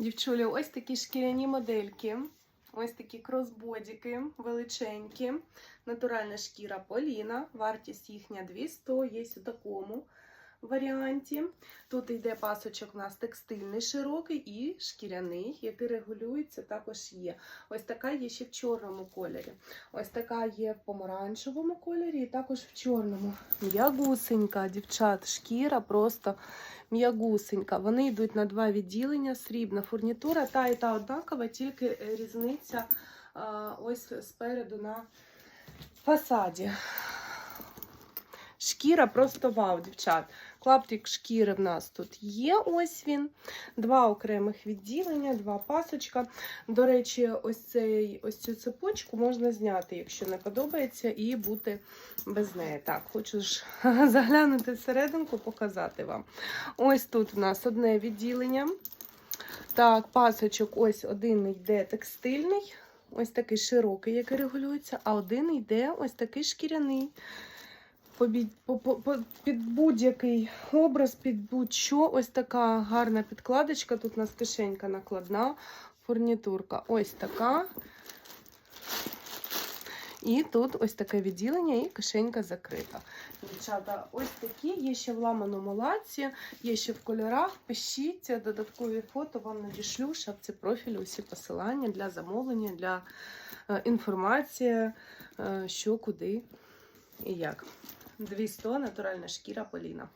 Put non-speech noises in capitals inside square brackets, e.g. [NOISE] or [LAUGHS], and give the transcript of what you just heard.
Дівчулі, ось такі шкіряні модельки. Ось такі кросбодіки величенькі. Натуральна шкіра Поліна. Вартість їхня 200, є у такому варіанті. Тут йде пасочок у нас текстильний широкий і шкіряний, який регулюється, також є. Ось така є ще в чорному кольорі. Ось така є в помаранчевому кольорі і також в чорному. М'ягусенька, дівчат, шкіра просто м'ягусенька. Вони йдуть на два відділення, срібна фурнітура, та і та однакова, тільки е, різниця ось спереду на фасаді. Шкіра просто вау, дівчат. Клаптик шкіри в нас тут є. Ось він. Два окремих відділення, два пасочка. До речі, ось, цей, ось цю цепочку можна зняти, якщо не подобається, і бути без неї. Так, хочу ж [LAUGHS] заглянути всерединку, показати вам. Ось тут у нас одне відділення. Так, пасочок, ось один йде текстильний, ось такий широкий, який регулюється, а один йде ось такий шкіряний. Під будь-який образ, під будь-що. Ось така гарна підкладочка. Тут у нас кишенька накладна, фурнітурка. Ось така. І тут ось таке відділення і кишенька закрита. Дівчата, ось такі, є ще в ламаному лаці, є ще в кольорах. Пишіть додаткові фото, вам надішлю, в шапці профілю, усі посилання для замовлення, для е, інформації, е, що, куди і як. 200 натуральна шкіра Поліна.